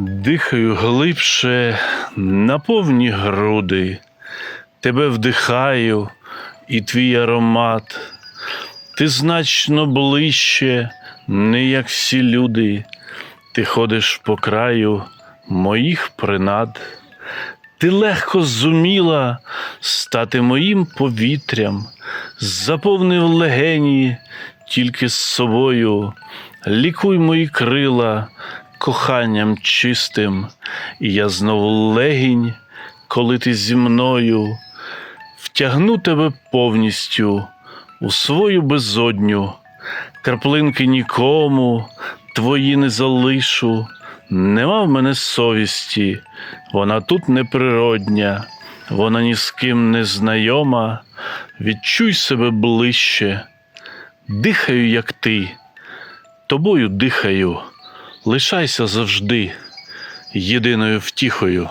Дихаю глибше на повні груди, тебе вдихаю, і твій аромат. Ти значно ближче, не як всі люди. Ти ходиш по краю моїх принад. Ти легко зуміла стати моїм повітрям, заповнив легені тільки з собою. Лікуй мої крила коханням чистим, і я знову легінь, коли ти зі мною, втягну тебе повністю у свою безодню, краплинки нікому твої не залишу. Нема в мене совісті, вона тут неприродня, вона ні з ким не знайома. Відчуй себе ближче, дихаю, як ти, тобою дихаю, лишайся завжди єдиною втіхою.